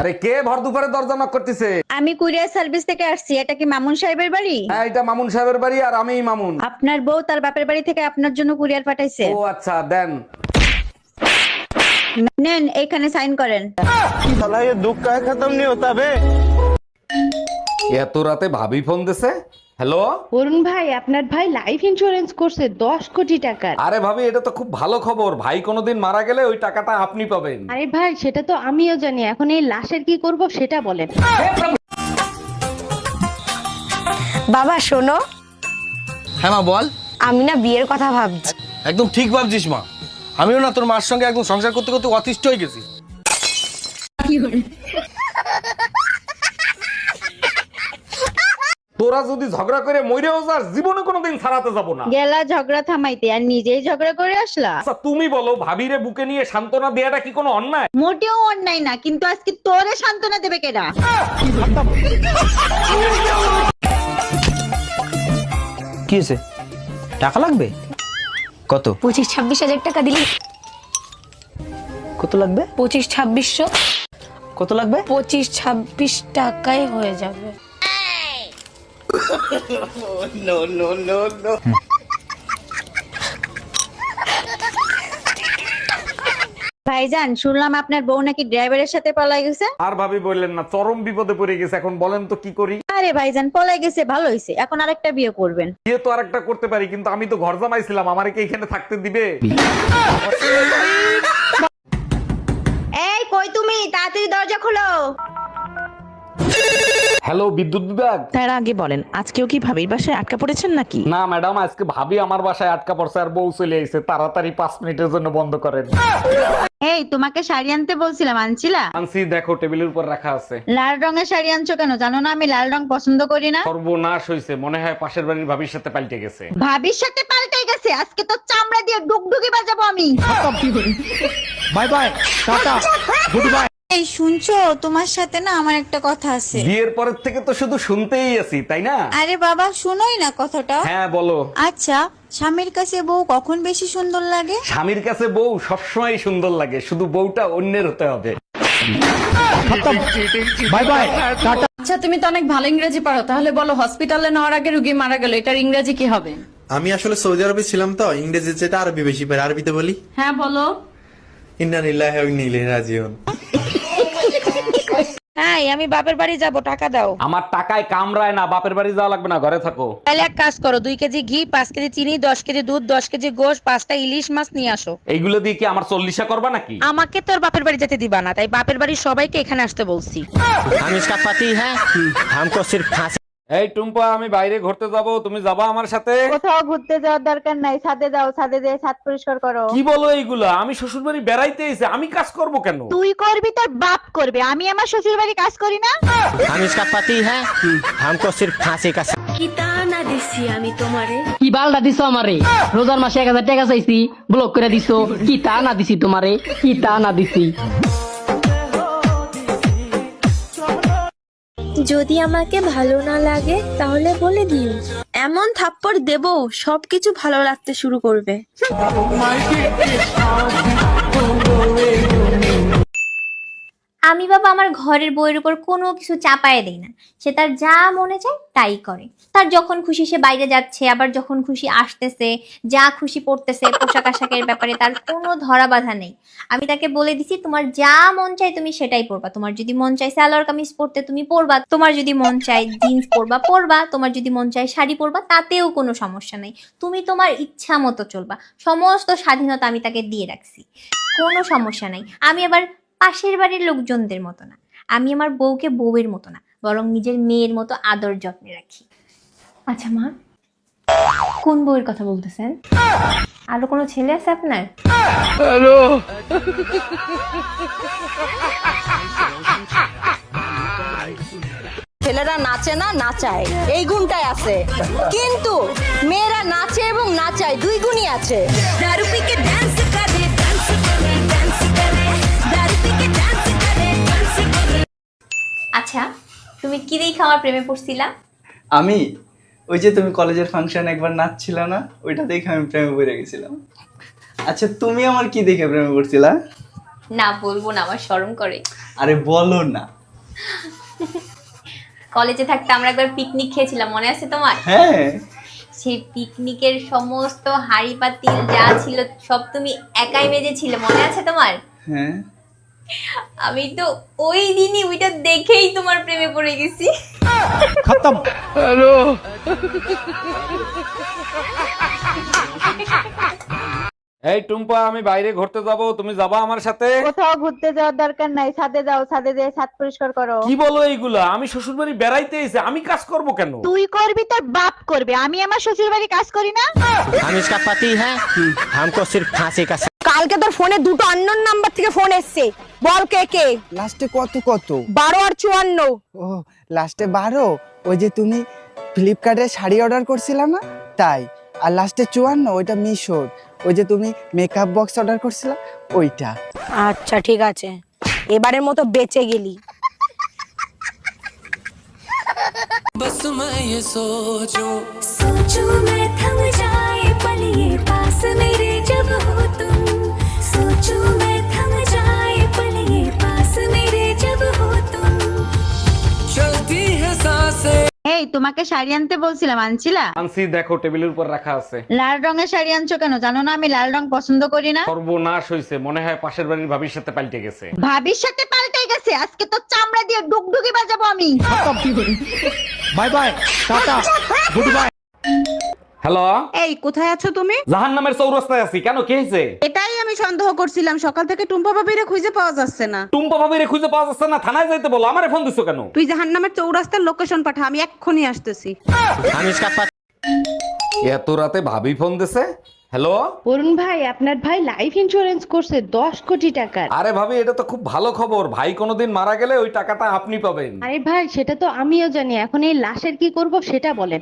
আরে কে ভর দুপুরে দরজা নক করতেছে? আমি কুরিয়ার সার্ভিস থেকে আসছি এটা কি মামুন সাহেবের বাড়ি? হ্যাঁ এটা মামুন সাহেবের বাড়ি আর আমিই মামুন। আপনার বউ তার বাপের বাড়ি থেকে আপনার জন্য কুরিয়ার পাঠাইছে। ও আচ্ছা দেন। নেন এখানে সাইন করেন। এত রাতে ভাবি ফোন দিছে? হ্যালো? অরুণ ভাই আপনার ভাই লাইফ ইন্স্যুরেন্স করছে দশ কোটি টাকার। আরে ভাবি এটা তো খুব ভালো খবর। ভাই কোনোদিন মারা গেলে ওই টাকাটা আপনি পাবেন। আরে ভাই সেটা তো আমিও জানি। এখন এই লাশের কি করব সেটা বলেন। বাবা শোনো। হ্যাঁ মা বল। আমি না বিয়ের কথা ভাবছি। একদম ঠিক ভাবছিস মা। আমিও না তোর মার সঙ্গে একদম সংসার করতে করতে অতিষ্ঠ হয়ে গেছি। তোরা যদি ঝগড়া করে মরেও যাস জীবনে কোনোদিন ছাড়াতে যাব না। গেলা ঝগড়া থামাইতে আর নিজেই ঝগড়া করে আসলা? আচ্ছা তুমি বলো ভাবিরে বুকে নিয়ে সান্ত্বনা দেয়াটা কি কোনো অন্যায়? মোটেও অন্যায় না কিন্তু আজকে তোরে সান্ত্বনা দেবে কেডা? কি হয়েছে? টাকা লাগবে? কত? পঁচিশ ছাব্বিশ হাজার টাকা দিলে। কত লাগবে? পঁচিশ ছাব্বিশশো। কত লাগবে? পঁচিশ ছাব্বিশ টাকায় হয়ে যাবে। ভাইজান শুনলাম আপনার বউ নাকি ড্রাইভারের সাথে পলাই গেছে। আর ভাবি বললেন না চরম বিপদে পড়ে গেছে এখন বলেন তো কি করি? আরে ভাইজান পলাই গেছে ভালো হয়েছে এখন আরেকটা বিয়ে করবেন। বিয়ে তো আরেকটা করতে পারি কিন্তু আমি তো ঘর জামাইছিলাম আমারে কি এখানে থাকতে দিবে? এই কই তুমি? তাড়াতাড়ি দরজা খোলো। হ্যালো বিদ্যুৎ বিভাগ। তার আগে বলেন আজকেও কি ভাবির বাসায় আটকা পড়েছেন নাকি? না ম্যাডাম আজকে ভাবি আমার বাসায় আটকা পড়ছে আর বউ চলে আইছে। তাড়াতাড়ি পাঁচ মিনিটের জন্য বন্ধ করেন। এই তোমাকে শাড়ি আনতে বলছিলাম আনছিলা? আনসি দেখো টেবিলের উপর রাখা আছে। লাল রঙের শাড়ি আনছো কেন? জানো না আমি লাল রং পছন্দ করি না। সর্বনাশ হয়েছে মনে হয় পাশের বাড়ির ভাবির সাথে পাল্টে গেছে। ভাবির সাথে পাল্টে গেছে? আজকে তো চামড়া দিয়ে ডুগডুগি বাজাবো আমি। Bye bye tata good bye. এই শুনছো? তোমার সাথে না আমার একটা কথা আছে। বিয়ের পরের থেকে তো শুধু শুনতেই আছি তাই না? আরে বাবা শুনোই না কথাটা। হ্যাঁ বলো। আচ্ছা স্বামীর কাছে বউ কখন বেশি সুন্দর লাগে? স্বামীর কাছে বউ সবসময় সুন্দর লাগে শুধু বউটা অন্যের হতে হবে। Bye bye tata. আচ্ছা তুমি তো অনেক ভালো ইংরেজি পারো তাহলে বলো হসপিটালে নেওয়ার আগে রুগী মারা গেল এটার ইংরেজি কি হবে? আমি আসলে সৌদি আরবে ছিলাম তো ইংরেজি যেটা আরবি বেশি পারি আরবিতে বলি? হ্যাঁ বলো। ইন্না নিল্লাহি ওয়া ইন্না ইলাইহি রাজিউন। হ্যাঁ আমি বাপের বাড়ি যাব টাকা দাও আমার টাকায় কামড়ায় না বাপের বাড়ি যাওয়া লাগবে না ঘরে থাকো তাহলে এক কাজ করো দুই কেজি ঘি পাঁচ কেজি চিনি দশ কেজি দুধ দশ কেজি গোশ পাঁচটা ইলিশ মাছ নিয়ে আসো এইগুলো দিয়ে কি আমার চল্লিশা করবা নাকি আমাকে তোর বাপের বাড়ি যেতে দিবা না তাই বাপের বাড়ির সবাইকে এখানে আসতে বলছি हम इसका पति है हमको सिर्फ फांसी এই টুম্পা আমি বাইরে ঘুরতে যাব তুমি যাবা আমার সাথে কোথাও ঘুরতে যাওয়ার দরকার নাই ছাদে যাও ছাদে যেয়ে ছাদ পরিষ্কার করো কি বলো এইগুলা আমি শ্বশুর বাড়ি বেড়াইতে এসে আমি কাজ করব কেন তুই করবি তোর বাপ করবে আমি আমার শ্বশুর বাড়ি কাজ করি না हम इसका पति है हमको सिर्फ फांसी का কি বালটা দিছো আমারে রোজার মাসে এক হাজার টাকা চাইছি ব্লক করে দিছো কি তা না দিছি তোমারে কি তা না দিছি যদি আমাকে ভালো না লাগে তাহলে বলে দিও এমন থাপ্পড় দেব সবকিছু ভালো লাগতে শুরু করবে আমি বাবা আমার ঘরের বইয়ের উপর কোনো কিছু চাপায় দেই না। সে তার যা মনে চায় তাই করে। তার যখন খুশি সে বাইরে যাচ্ছে, আবার যখন খুশি আসতেছে, যা খুশি পড়তেছে পোশাক আশাকের ব্যাপারে তার কোনো ধরা বাধা নেই। আমি তাকে বলে দিছি, তোমার যা মন চায় তুমি সেটাই পড়বা। তোমার যদি মন চায় সালোয়ার কামিজ পড়তে তুমি পরবা তোমার যদি মন চায় জিন্স পরবা পরবা তোমার যদি মন চায় শাড়ি পরবা তাতেও কোনো সমস্যা নেই। তুমি তোমার ইচ্ছা মতো চলবা। সমস্ত স্বাধীনতা আমি তাকে দিয়ে রাখছি। কোনো সমস্যা নাই। আমি আবার পাশের বাড়ির লোকজনদের মতো না। আমি আমার বউকে বউয়ের মতো না বরং নিজের মেয়ের মতো আদর যত্নে রাখি। আচ্ছা মা। কোন বউয়ের কথা বলতেছেন? আরও কোনো ছেলে আছে আপনার? ছেলেরা নাচে না নাচায়। এই গুণটাই আছে। কিন্তু মেয়েরা নাচে এবং নাচায় দুই গুণই আছে। তুমি কি দেখে আমার প্রেমে পড়ছিলা? আমি? ওই যে তুমি কলেজের ফাংশন একবার নাচছিল না ওইটা দেখে আমি প্রেমে পড়ে গেছিলাম। আচ্ছা তুমি আমার কি দেখে প্রেমে পড়ছিলা? না বলব না আমার শরম করে। আরে বলো না। কলেজে থাকতে আমরা একবার পিকনিক খেয়েছিলাম মনে আছে তোমার? হ্যাঁ। সেই পিকনিকের সমস্ত হাড়ি পাতিল যা ছিল সব তুমি একাই মেজেছিলে মনে আছে তোমার? হ্যাঁ। আমি তো ওই দিনই ওইটা দেখেই তোমার প্রেমে পড়ে গেছি। খতম। হ্যালো। এই টুম্পা আমি বাইরে ঘুরতে যাব তুমি যাবা আমার সাথে? কোথাও ঘুরতে যাওয়ার দরকার নাই সাথে যাও সাথে যেয়ে সাত পরিষ্কার করো। কি বলো এইগুলা? আমি শ্বশুর বাড়ি বেড়াইতে এসে আমি কাজ করব কেন? তুই করবি তোর বাপ করবে। আমি আমার শ্বশুর বাড়ি কাজ করি না? আমি কাপাতি পাতি হ্যাঁ? হামকো সিরফ ফাঁসি কা কালকে তোর ফোনে দুটো আননোন নাম্বার থেকে ফোন এসছে বল কে কে লাস্টে কত কত বারো আর চুয়ান্ন ও লাস্টে বারো ওই যে তুমি ফ্লিপকার্টে শাড়ি অর্ডার করছিলে না তাই আর লাস্টে চুয়ান্ন ওইটা মিশোর ওই যে তুমি মেকআপ বক্স অর্ডার করছিলে ওইটা আচ্ছা ঠিক আছে এবারের মতো বেঁচে গেলি सोचो मैं थम जाए पल তোমাকে শাড়ি আনতে বলছিলাম আনছিলা? আনসি দেখো টেবিলের উপর রাখা আছে। লাল রঙের শাড়ি আনছো কেন? জানো না আমি লাল রং পছন্দ করি না। সর্বনাশ হইছে মনে হয় পাশের বাড়ির ভাবির সাথে পাল্টে গেছে। ভাবির সাথে পাল্টে গেছে? আজকে তো চামড়া দিয়ে ডুগডুগি বাজাবো আমি। Bye bye tata good bye. Hello? এই কোথায় আছো তুমি? জাহান নামের চৌরাস্তায় আছি। কেন কি হয়েছে সন্দেহ করছিলাম। সকাল থেকে টুম্পা ভাবিরে খুঁজে পাওয়া যাচ্ছে না। টুম্পা ভাবিরে খুঁজে পাওয়া যাচ্ছে না থানায় যাইতে বলো আমারে ফোন দিছো কেন? তুই জাহান্নামের চৌরাস্তার লোকেশন পাঠা আমি এক্ষুনি আসতেছি। এত রাতে ভাবি ফোন দিছে? হ্যালো অরুণ ভাই আপনার ভাই লাইফ ইন্স্যুরেন্স করছে দশ কোটি টাকা আরে ভাবি এটা তো খুব ভালো খবর। ভাই কোনোদিন মারা গেলে ওই টাকাটা আপনি পাবেন। আরে ভাই সেটা তো আমিও জানি এখন এই লাশের কি করব সেটা বলেন।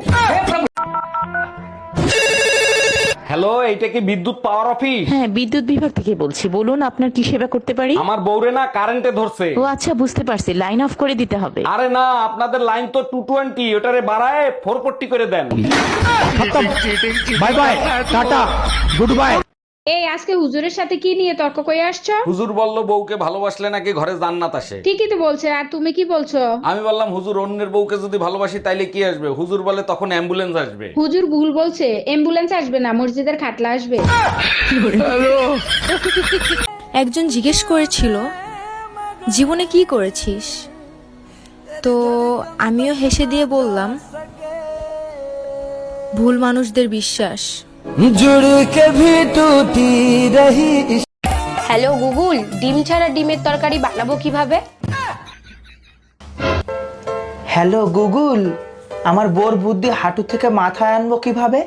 হ্যালো এইটা কি বিদ্যুৎ পাওয়ার অফিস? হ্যাঁ বিদ্যুৎ বিভাগ থেকে বলছি। বলুন আপনার কি সেবা করতে পারি? আমার বউরে না কারেন্টে ধরছে। ও আচ্ছা বুঝতে পারছি। লাইন অফ করে দিতে হবে। আরে না আপনাদের লাইন তো টু টোয়েন্টি ওটারে বাড়ায় ফোর ফোরটি করে দেন। Bye bye tata good bye এই আজকে হুজুরের সাথে কি নিয়ে তর্ক করে আসছো? হুজুর বলল বউকে ভালোবাসলে নাকি ঘরে জান্নাত আসে? ঠিকই তো বলছে আর তুমি কি বলছো? আমি বললাম হুজুর অন্যের বউকে যদি ভালোবাসি তাইলে কি আসবে? হুজুর বলে তখন অ্যাম্বুলেন্স আসবে। হুজুর ভুল বলছে অ্যাম্বুলেন্স আসবে না মসজিদের খাটলা আসবে। একজন জিজ্ঞেস করেছিল জীবনে কি করেছিস? তো আমিও হেসে দিয়ে বললাম ভুল মানুষদের বিশ্বাস। হ্যালো গুগল ডিম ছাড়া ডিমের তরকারি বানাবো কীভাবে? হ্যালো গুগল আমার বোর বুদ্ধি হাঁটু থেকে মাথায় আনব কীভাবে?